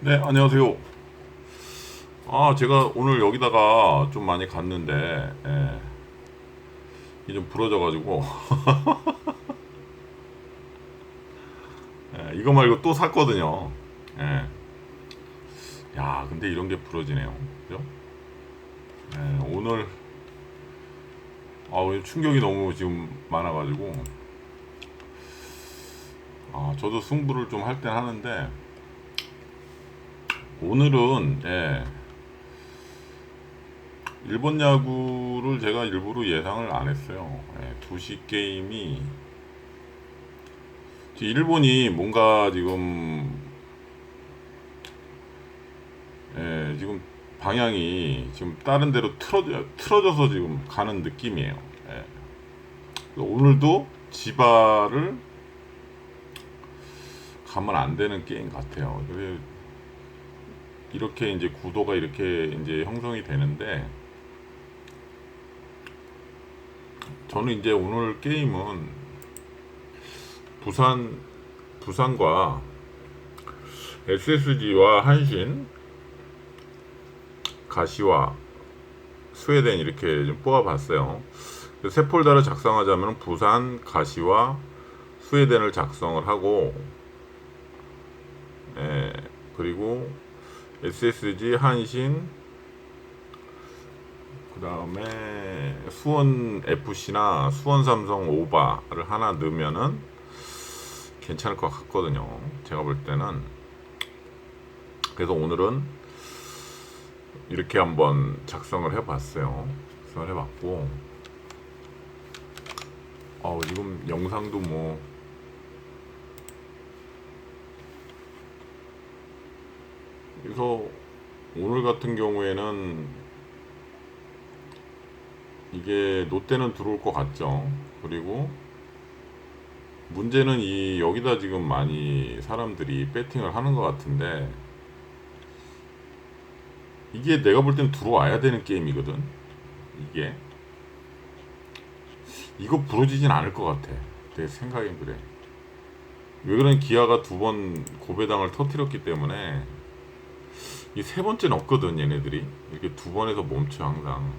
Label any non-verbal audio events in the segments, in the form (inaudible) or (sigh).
네, 안녕하세요. 아, 제가 오늘 여기다가 좀 많이 갔는데, 예. 이게 좀 부러져가지고. (laughs) 예, 이거 말고 또 샀거든요. 예. 야, 근데 이런 게 부러지네요. 그죠? 예, 오늘, 아, 충격이 너무 지금 많아가지고. 아, 저도 승부를 좀 할 땐 하는데, 오늘은 예. 일본 야구를 제가 일부러 예상을 안 했어요. 예, 2시 게임이 일본이 뭔가 지금 예, 지금 방향이 지금 다른 데로 틀어져, 틀어져서 지금 가는 느낌이에요. 예. 오늘도 지바를 가면 안 되는 게임 같아요. 그래 이렇게 이제 구도가 이렇게 이제 형성이 되는데 저는 이제 오늘 게임은 부산 부산과 SSG와 한신 가시와 스웨덴 이렇게 좀 뽑아봤어요. 세 폴더를 작성하자면 부산 가시와 스웨덴을 작성을 하고 예, 그리고 SSG 한신 그 다음에 수원 FC나 수원 삼성 오바를 하나 넣으면은 괜찮을 것 같거든요. 제가 볼 때는 그래서 오늘은 이렇게 한번 작성을 해봤어요. 작성을 해봤고 어 지금 영상도 뭐 그래서 오늘 같은 경우에는 이게 롯데는 들어올 것 같죠. 그리고 문제는 이 여기다 지금 많이 사람들이 배팅을 하는 것 같은데 이게 내가 볼 땐 들어와야 되는 게임이거든. 이게 이거 부러지진 않을 것 같아. 내 생각엔 그래. 왜 그런 기아가 두 번 고배당을 터뜨렸기 때문에 이 세 번째는 없거든 얘네들이. 이렇게 두 번에서 멈춰 항상.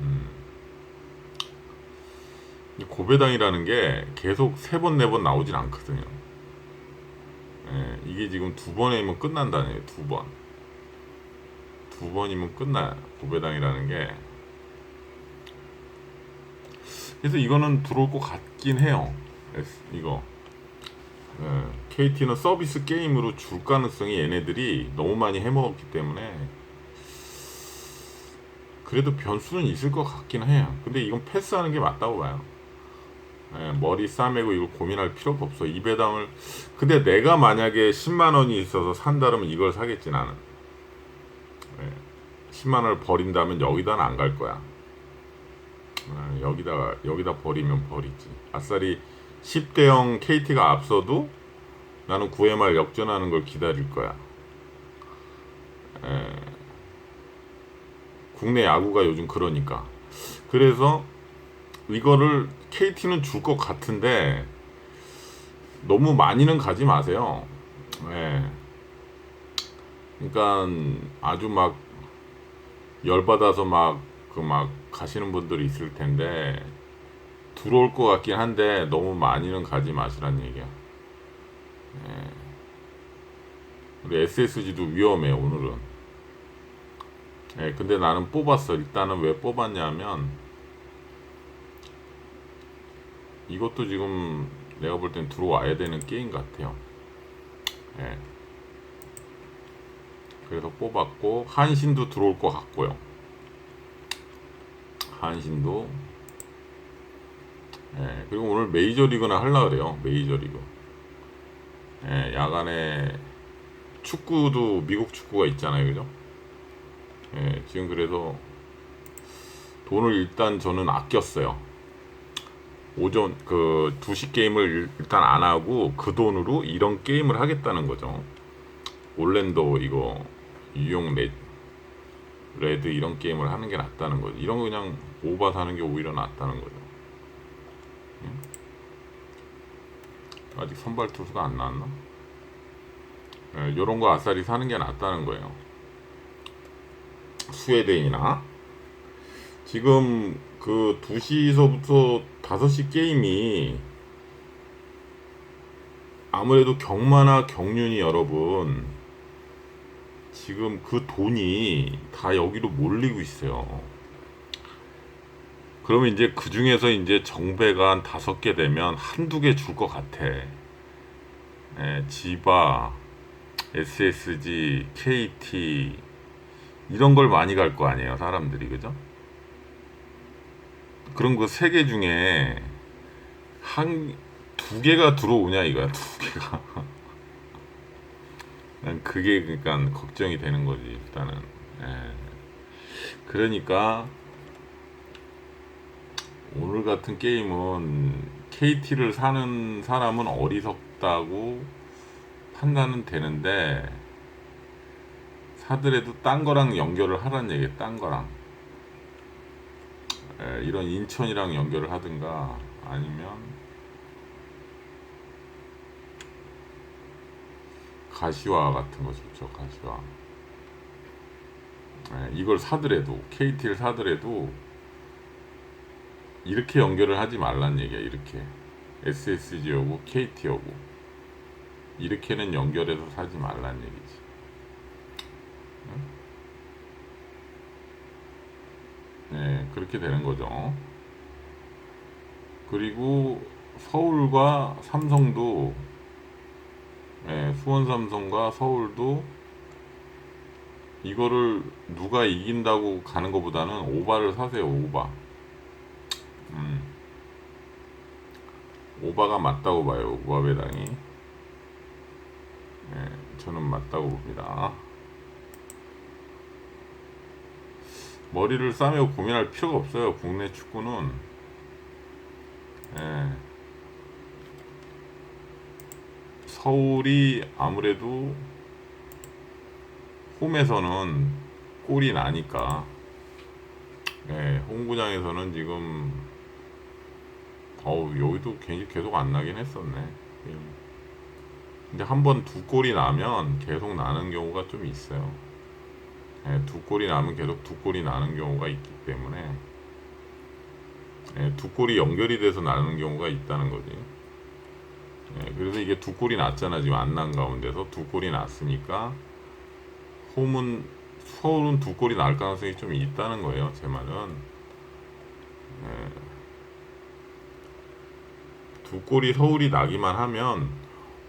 음. 이 고배당이라는 게 계속 세 번 네 번 나오진 않거든요. 예, 이게 지금 두 번이면 끝난다네요 두번. 두 번이면 끝나요 고배당이라는 게. 그래서 이거는 들어올 것 같긴 해요 이거. 예, KT는 서비스 게임으로 줄 가능성이 얘네들이 너무 많이 해먹었기 때문에 그래도 변수는 있을 것 같긴 해요. 근데 이건 패스하는 게 맞다고 봐요. 예, 머리 싸매고 이걸 고민할 필요가 없어. 이 배당을 근데 내가 만약에 10만 원이 있어서 산다면 이걸 사겠지 나는. 예, 10만 원을 버린다면 여기다는 안 갈 거야. 예, 여기다 여기다 버리면 버리지. 아싸리 10대 0 KT가 앞서도 나는 9회 말 역전하는 걸 기다릴 거야. 에, 국내 야구가 요즘 그러니까. 그래서 이거를 KT는 줄 것 같은데 너무 많이는 가지 마세요. 예. 그러니까 아주 막 열받아서 막 그막 가시는 분들이 있을 텐데 들어올 것 같긴 한데 너무 많이는 가지 마시란 얘기야. 예. 우리 SSG도 위험해 오늘은. 예, 근데 나는 뽑았어. 일단은 왜 뽑았냐면 이것도 지금 내가 볼 땐 들어와야 되는 게임 같아요. 예. 그래서 뽑았고 한신도 들어올 것 같고요. 한신도 예, 그리고 오늘 메이저리그나 하려 그래요. 메이저리그. 예, 야간에 축구도 미국 축구가 있잖아요. 그죠? 예, 지금 그래서 돈을 일단 저는 아꼈어요. 오전 그 2시 게임을 일- 일단 안 하고 그 돈으로 이런 게임을 하겠다는 거죠. 올랜도 이거 유용 레, 레드 이런 게임을 하는 게 낫다는 거죠. 이런 거 그냥 오바 사는 게 오히려 낫다는 거죠. 아직 선발 투수가 안 나왔나? 이런 거 아싸리 사는 게 낫다는 거예요. 스웨덴이나 지금 그 2시서부터 5시 게임이 아무래도 경마나 경륜이 여러분 지금 그 돈이 다 여기로 몰리고 있어요. 그러면 이제 그 중에서 이제 정배가 한 다섯 개 되면 한두 개 줄 것 같아. 예, 지바, SSG, KT 이런 걸 많이 갈 거 아니에요, 사람들이 그죠? 그럼 그세 개 중에 한 두 개가 들어오냐 이거야, 두 개가. (laughs) 난 그게 그러니까 걱정이 되는 거지 일단은. 예. 그러니까 같은 게임은 KT를 사는 사람은 어리석다고 판단은 되는데 사더라도 딴 거랑 연결을 하란 얘기야 딴 거랑. 에, 이런 인천이랑 연결을 하든가 아니면 가시화 같은 거 좋죠 가시화 에, 이걸 사더라도 KT를 사더라도 이렇게 연결을 하지 말란 얘기야 이렇게. SSG하고 KT하고. 이렇게는 연결해서 사지 말란 얘기지. 네 그렇게 되는 거죠. 그리고 서울과 삼성도 네, 수원 삼성과 서울도 이거를 누가 이긴다고 가는 것보다는 오바를 사세요 오바 음. 오바가 맞다고 봐요 우아배당이 네, 저는 맞다고 봅니다 머리를 싸매고 고민할 필요가 없어요 국내 축구는 예. 서울이 아무래도 홈에서는 골이 나니까 예, 홈구장에서는 지금 어우 여기도 계속 안 나긴 했었네. 예. 근데 한 번 두 골이 나면 계속 나는 경우가 좀 있어요. 예, 두 골이 나면 계속 두 골이 나는 경우가 있기 때문에 예, 두 골이 연결이 돼서 나는 경우가 있다는 거지. 예, 그래서 이게 두 골이 났잖아 지금 안 난 가운데서 두 골이 났으니까 홈은 서울은 두 골이 날 가능성이 좀 있다는 거예요. 제 말은. 예, 두 골이 서울이 나기만 하면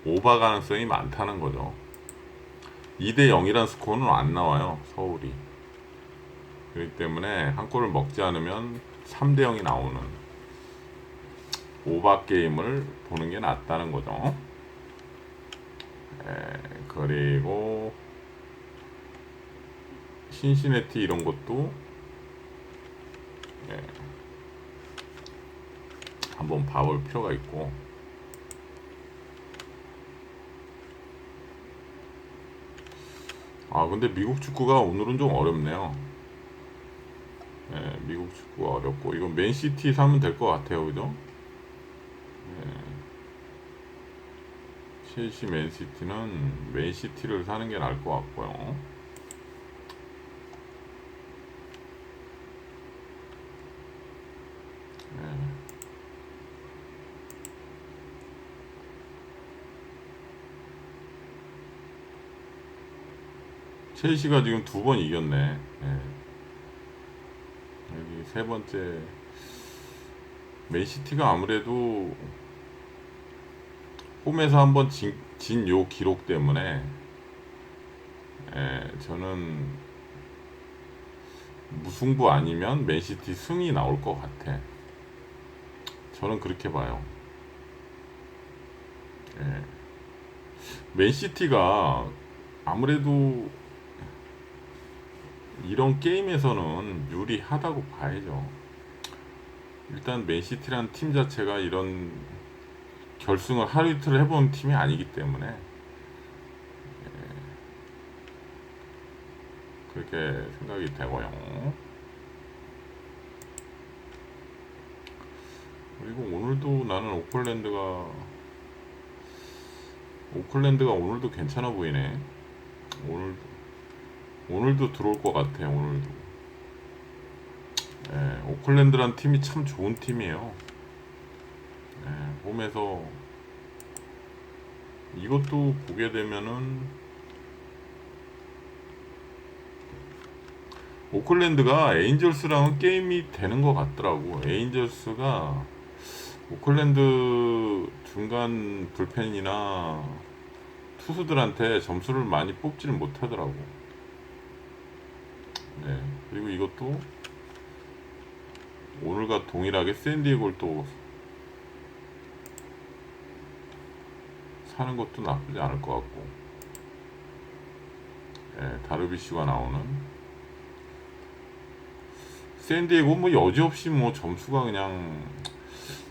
오바 가능성이 많다는 거죠. 2대 0이란 스코어는 안 나와요. 서울이. 그렇기 때문에 한 골을 먹지 않으면 3대 0이 나오는 오바 게임을 보는 게 낫다는 거죠. 에, 그리고 신시내티 이런 것도 한번 봐볼 필요가 있고. 아 근데 미국 축구가 오늘은 좀 어렵네요. 예, 미국 축구가 어렵고. 이건 맨시티 사면 될 것 같아요 그죠? 예, 첼시 맨시티는 맨시티를 사는 게 나을 것 같고요. 예. 첼시가 지금 두 번 이겼네. 예. 여기 세 번째 맨시티가 아무래도 홈에서 한번 진 요 기록 때문에 예, 저는 무승부 아니면 맨시티 승이 나올 것 같아. 저는 그렇게 봐요. 예. 맨시티가 아무래도 이런 게임에서는 유리하다고 봐야죠. 일단 맨시티란 팀 자체가 이런 결승을 하루 이틀 해본 팀이 아니기 때문에 예, 그렇게 생각이 되고요. 그리고 오늘도 나는 오클랜드가 오클랜드가 오늘도 괜찮아 보이네. 오늘도 오늘도 들어올 것 같아. 오늘도. 예, 오클랜드란 팀이 참 좋은 팀이에요. 예, 홈에서 이것도 보게 되면은 오클랜드가 에인절스랑은 게임이 되는 것 같더라고. 에인절스가 오클랜드 중간 불펜이나 투수들한테 점수를 많이 뽑지를 못하더라고. 네. 그리고 이것도 오늘과 동일하게 샌디에고를 또 사는 것도 나쁘지 않을 것 같고. 네, 다르비슈가 나오는 샌디에고 뭐 여지없이 뭐 점수가 그냥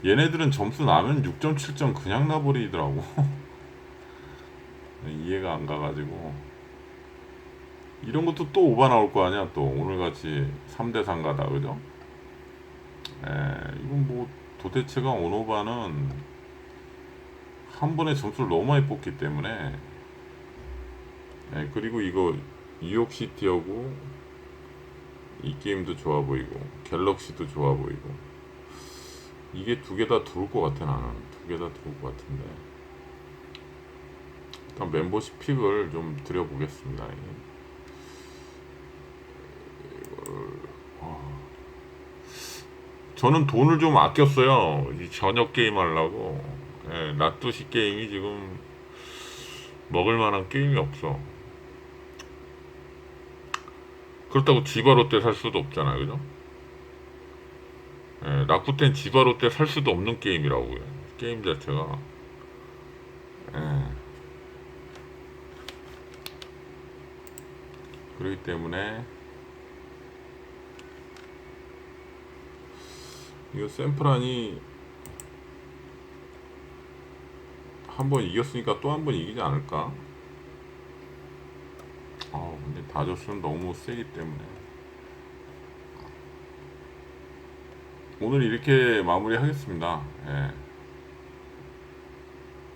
얘네들은 점수 나면 6점 7점 그냥 나버리더라고 (laughs) 이해가 안 가가지고 이런 것도 또 오바 나올 거 아니야? 또 오늘같이 3대3 가다 그죠? 에 이건 뭐 도대체가 온오바는 한 번에 점수를 너무 많이 뽑기 때문에. 에 그리고 이거 뉴욕시티하고 이 게임도 좋아 보이고 갤럭시도 좋아 보이고. 이게 두 개 다 들어올 것 같아 나는. 두 개 다 들어올 것 같은데. 일단 멤버십 픽을 좀 드려보겠습니다 이걸 어. 저는 돈을 좀 아꼈어요 이 저녁 게임 하려고 예, 낮두시 게임이 지금 먹을 만한 게임이 없어 그렇다고 지바롯데 살 수도 없잖아요, 그죠? 예, 라쿠텐 지바롯데 살 수도 없는 게임이라고요. 게임 자체가. 예. 그렇기 때문에 이거 샘플란이 한 번 이겼으니까 또 한 번 이기지 않을까? 아 근데 다저스는 너무 세기 때문에 오늘 이렇게 마무리하겠습니다. 예.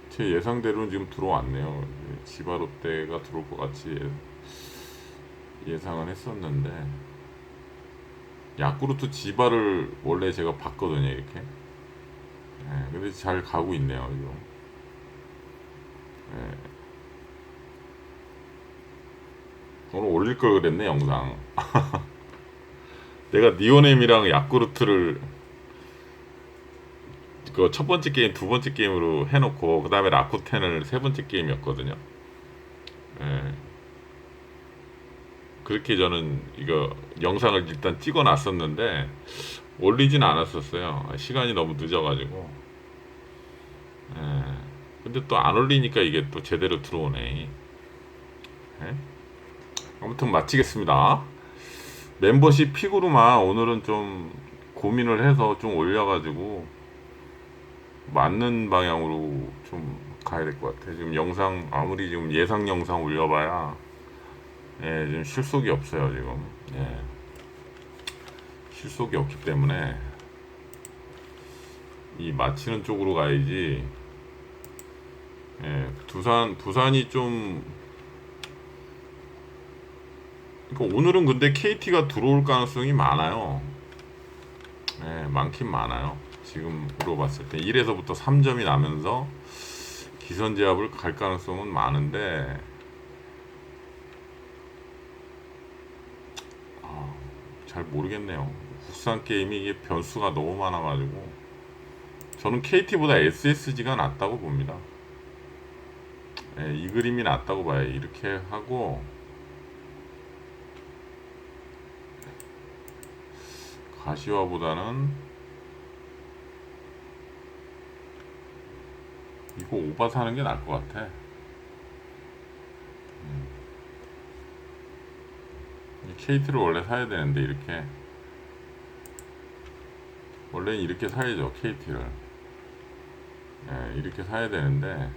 제 예상대로는 지금 들어왔네요. 지바롯데가 들어올 것 같이 예- 예상을 했었는데 야쿠르트 지바를 원래 제가 봤거든요 이렇게. 예, 근데 잘 가고 있네요 지금. 예. 오늘 올릴 걸 그랬네 영상. (laughs) 내가 니오넴이랑 야쿠르트를 그 첫 번째 게임, 두 번째 게임으로 해놓고 그 다음에 라쿠텐을 세 번째 게임이었거든요. 예. 그렇게 저는 이거 영상을 일단 찍어 놨었는데 올리진 않았었어요. 시간이 너무 늦어가지고. 예. 근데 또 안 올리니까 이게 또 제대로 들어오네. 예? 아무튼 마치겠습니다. 멤버십 픽으로만 오늘은 좀 고민을 해서 좀 올려가지고 맞는 방향으로 좀 가야 될 것 같아. 지금 영상 아무리 지금 예상 영상 올려봐야 예, 지금 실속이 없어요 지금. 예. 실속이 없기 때문에 이 마치는 쪽으로 가야지. 예, 두산 두산이 좀 그러니까 오늘은 근데 KT가 들어올 가능성이 많아요. 네, 많긴 많아요. 지금으로 봤을 때 1에서부터 3점이 나면서 기선제압을 갈 가능성은 많은데 아, 잘 모르겠네요. 국산 게임이 이게 변수가 너무 많아가지고 저는 KT보다 SSG가 낫다고 봅니다. 네, 이 그림이 낫다고 봐요. 이렇게 하고 가시화보다는 이거 오바 사는 게 나을 것 같아. 이 케이트를 원래 사야 되는데 이렇게. 원래는 이렇게 사야죠 KT를. 예, 이렇게 사야 되는데.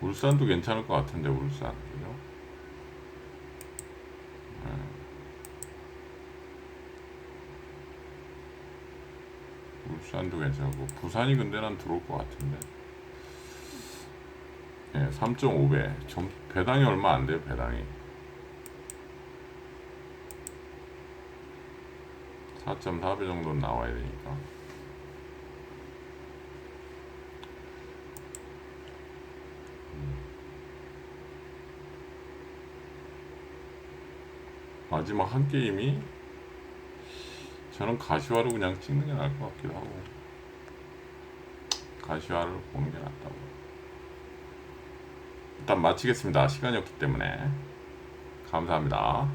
울산도 괜찮을 것 같은데 울산 그죠? 예. 울산도 괜찮고 부산이 근데 난 들어올 것 같은데. 예, 3.5배. 점 배당이 얼마 안 돼요, 배당이. 4.4배 정도는 나와야 되니까. 마지막 한 게임이 저는 가시화로 그냥 찍는 게 나을 것 같기도 하고. 가시화를 보는 게 낫다고. 일단 마치겠습니다. 시간이 없기 때문에. 감사합니다